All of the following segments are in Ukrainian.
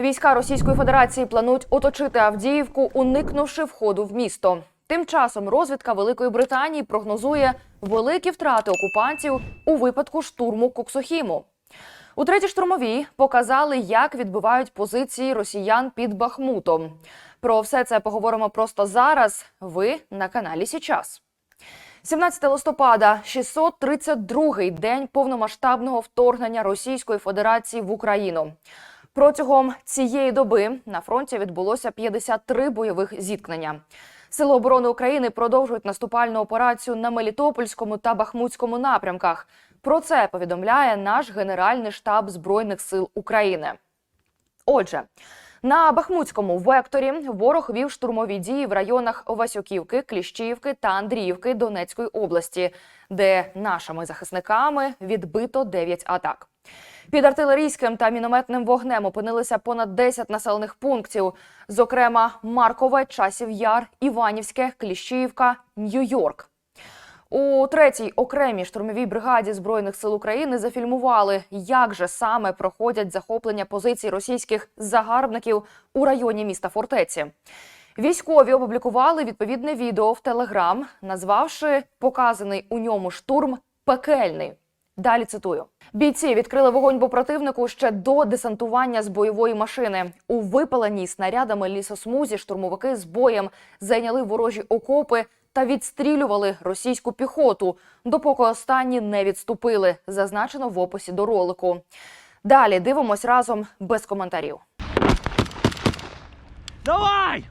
Війська Російської Федерації планують оточити Авдіївку, уникнувши входу в місто. Тим часом розвідка Великої Британії прогнозує великі втрати окупантів у випадку штурму Коксохіму. У третій штурмовій показали, як відбивають позиції росіян під Бахмутом. Про все це поговоримо просто зараз. Ви на каналі Січас. 17 листопада, 632-й день повномасштабного вторгнення Російської Федерації в Україну. Протягом цієї доби на фронті відбулося 53 бойових зіткнення. Сили оборони України продовжують наступальну операцію на Мелітопольському та Бахмутському напрямках. Про це повідомляє наш Генеральний штаб Збройних сил України. Отже, на Бахмутському векторі ворог вів штурмові дії в районах Васюківки, Кліщіївки та Андріївки Донецької області, де нашими захисниками відбито 9 атак. Під артилерійським та мінометним вогнем опинилися понад 10 населених пунктів, зокрема Маркове, Часів Яр, Іванівське, Кліщіївка, Нью-Йорк. У третій окремій штурмовій бригаді збройних сил України зафільмували, як же саме проходять захоплення позицій російських загарбників у районі міста фортеці. Військові опублікували відповідне відео в Телеграм, назвавши показаний у ньому штурм пекельний. Далі цитую: бійці відкрили вогонь по противнику ще до десантування з бойової машини. У випаленій снарядами лісосмузі штурмовики з боєм зайняли ворожі окопи та відстрілювали російську піхоту, допоки останні не відступили. Зазначено в описі до ролику. Далі дивимось разом без коментарів. Давай!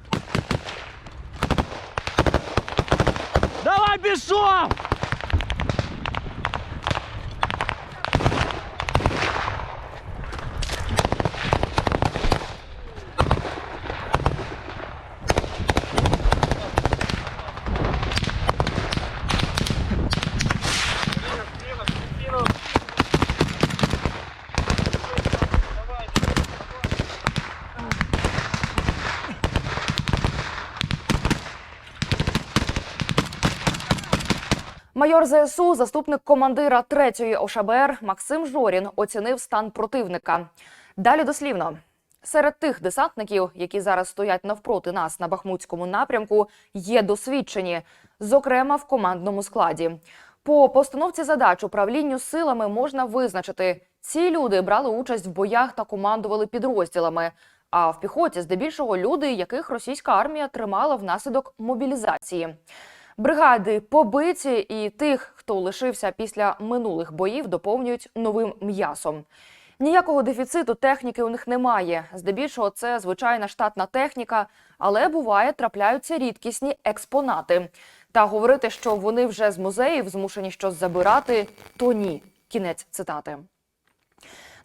Давай бежом! Майор ЗСУ, заступник командира 3-ї ОШБР Максим Жорін оцінив стан противника. Далі дослівно. Серед тих десантників, які зараз стоять навпроти нас на Бахмутському напрямку, є досвідчені, зокрема в командному складі. По постановці задач управлінню силами можна визначити, ці люди брали участь в боях та командували підрозділами. А в піхоті здебільшого люди, яких російська армія тримала внаслідок мобілізації. Бригади побиті і тих, хто лишився після минулих боїв, доповнюють новим м'ясом. Ніякого дефіциту техніки у них немає. Здебільшого це звичайна штатна техніка, але буває трапляються рідкісні експонати. Та говорити, що вони вже з музеїв змушені щось забирати, то ні. Кінець цитати.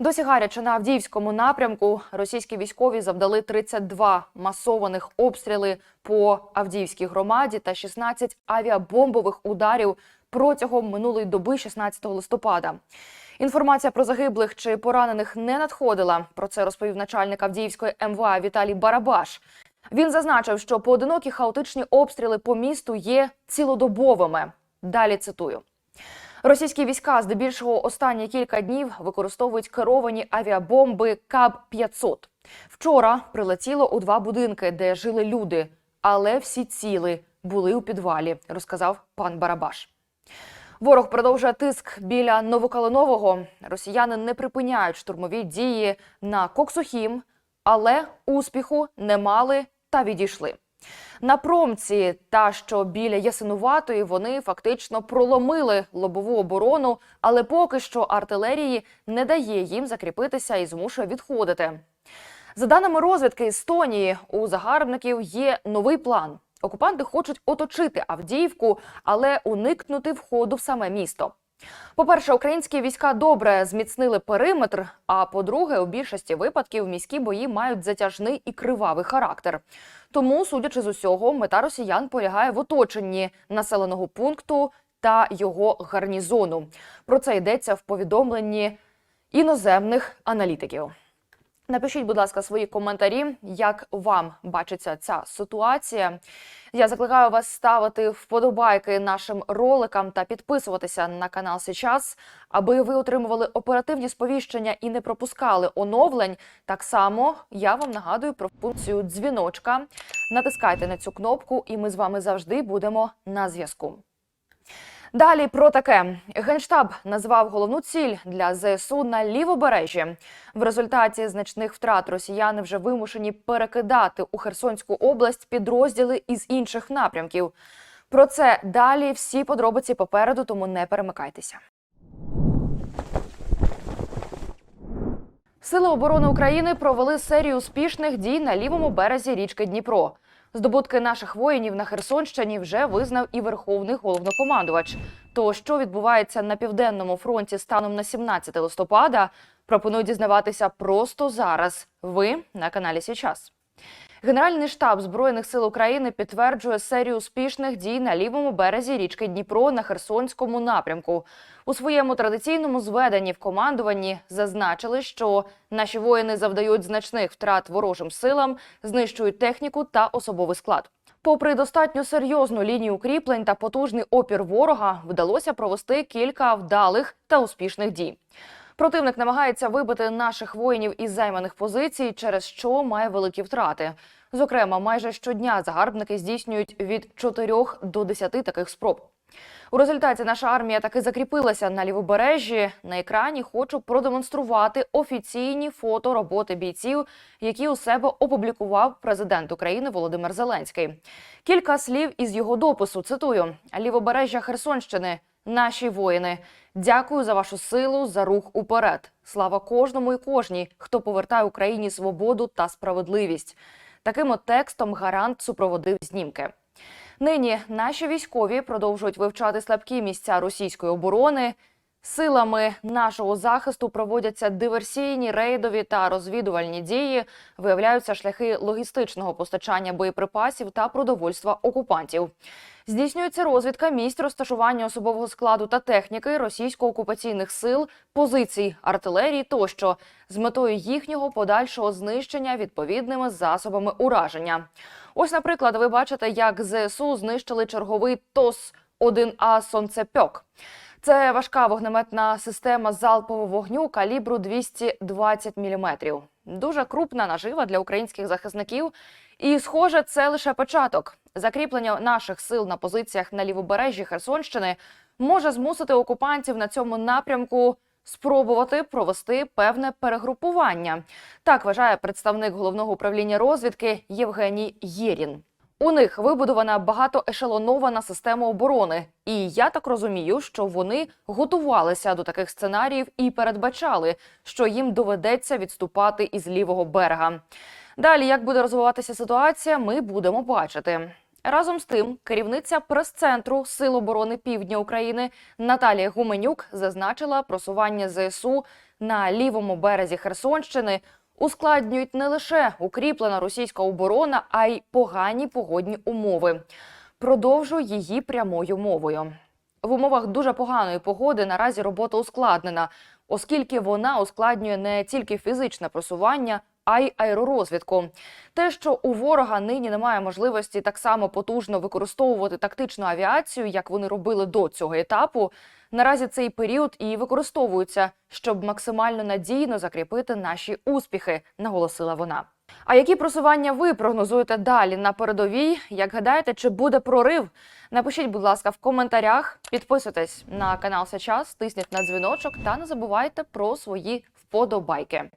Досі на Авдіївському напрямку російські військові завдали 32 масованих обстріли по Авдіївській громаді та 16 авіабомбових ударів протягом минулої доби, 16 листопада. Інформація про загиблих чи поранених не надходила. Про це розповів начальник Авдіївської МВА Віталій Барабаш. Він зазначив, що поодинокі хаотичні обстріли по місту є цілодобовими. Далі цитую. Російські війська здебільшого останні кілька днів використовують керовані авіабомби КАБ-500. Вчора прилетіло у два будинки, де жили люди, але всі ціли були у підвалі, розказав пан Барабаш. Ворог продовжує тиск біля Новокалинового. Росіяни не припиняють штурмові дії на Коксухім, але успіху не мали та відійшли. На промці та що біля Ясинуватої вони фактично проломили лобову оборону, але поки що артилерії не дає їм закріпитися і змушує відходити. За даними розвідки Естонії, у загарбників є новий план. Окупанти хочуть оточити Авдіївку, але уникнути входу в саме місто. По-перше, українські війська добре зміцнили периметр. А по-друге, у більшості випадків міські бої мають затяжний і кривавий характер. Тому, судячи з усього, мета росіян полягає в оточенні населеного пункту та його гарнізону. Про це йдеться в повідомленні іноземних аналітиків. Напишіть, будь ласка, свої коментарі, як вам бачиться ця ситуація. Я закликаю вас ставити вподобайки нашим роликам та підписуватися на канал Сейчас, аби ви отримували оперативні сповіщення і не пропускали оновлень. Так само я вам нагадую про функцію дзвіночка. Натискайте на цю кнопку, і ми з вами завжди будемо на зв'язку. Далі про таке генштаб назвав головну ціль для ЗСУ на лівобережжі. В результаті значних втрат росіяни вже вимушені перекидати у Херсонську область підрозділи із інших напрямків. Про це далі всі подробиці попереду, тому не перемикайтеся. Сили оборони України провели серію успішних дій на лівому березі річки Дніпро. Здобутки наших воїнів на Херсонщині вже визнав і верховний головнокомандувач. То, що відбувається на південному фронті станом на 17 листопада, пропоную дізнаватися просто зараз. Ви на каналі Січас. Генеральний штаб збройних сил України підтверджує серію успішних дій на лівому березі річки Дніпро на Херсонському напрямку. У своєму традиційному зведенні в командуванні зазначили, що наші воїни завдають значних втрат ворожим силам, знищують техніку та особовий склад. Попри достатньо серйозну лінію укріплень та потужний опір ворога, вдалося провести кілька вдалих та успішних дій. Противник намагається вибити наших воїнів із займаних позицій, через що має великі втрати. Зокрема, майже щодня загарбники здійснюють від 4 до 10 таких спроб. У результаті наша армія таки закріпилася на лівобережжі. На екрані хочу продемонструвати офіційні фото роботи бійців, які у себе опублікував президент України Володимир Зеленський. Кілька слів із його допису. Цитую: лівобережжя Херсонщини. Наші воїни, дякую за вашу силу, за рух уперед. Слава кожному і кожній, хто повертає Україні свободу та справедливість. Таким от текстом гарант супроводив знімки. Нині наші військові продовжують вивчати слабкі місця російської оборони. Силами нашого захисту проводяться диверсійні, рейдові та розвідувальні дії. Виявляються шляхи логістичного постачання боєприпасів та продовольства окупантів. Здійснюється розвідка місць розташування особового складу та техніки російсько-окупаційних сил, позицій, артилерії тощо з метою їхнього подальшого знищення відповідними засобами ураження. Ось, наприклад, ви бачите, як ЗСУ знищили черговий ТОС 1А «Сонцепьок». Це важка вогнеметна система залпового вогню калібру 220 мм. Дуже крупна нажива для українських захисників. І, схоже, це лише початок. Закріплення наших сил на позиціях на лівобережжі Херсонщини може змусити окупантів на цьому напрямку спробувати провести певне перегрупування. Так вважає представник головного управління розвідки Євгеній Єрін. У них вибудована багатоешелонована система оборони, і я так розумію, що вони готувалися до таких сценаріїв і передбачали, що їм доведеться відступати із лівого берега. Далі, як буде розвиватися ситуація, ми будемо бачити. Разом з тим, керівниця прес-центру Сил оборони Півдня України Наталія Гуменюк зазначила просування ЗСУ на лівому березі Херсонщини ускладнюють не лише укріплена російська оборона, а й погані погодні умови. Продовжу її прямою мовою. В умовах дуже поганої погоди наразі робота ускладнена, оскільки вона ускладнює не тільки фізичне просування, а й аеророзвідку. Те, що у ворога нині немає можливості так само потужно використовувати тактичну авіацію, як вони робили до цього етапу. Наразі цей період і використовується, щоб максимально надійно закріпити наші успіхи, наголосила вона. А які просування ви прогнозуєте далі на передовій? Як гадаєте, чи буде прорив? Напишіть, будь ласка, в коментарях. Підписуйтесь на канал Сейчас, тисніть на дзвіночок та не забувайте про свої вподобайки.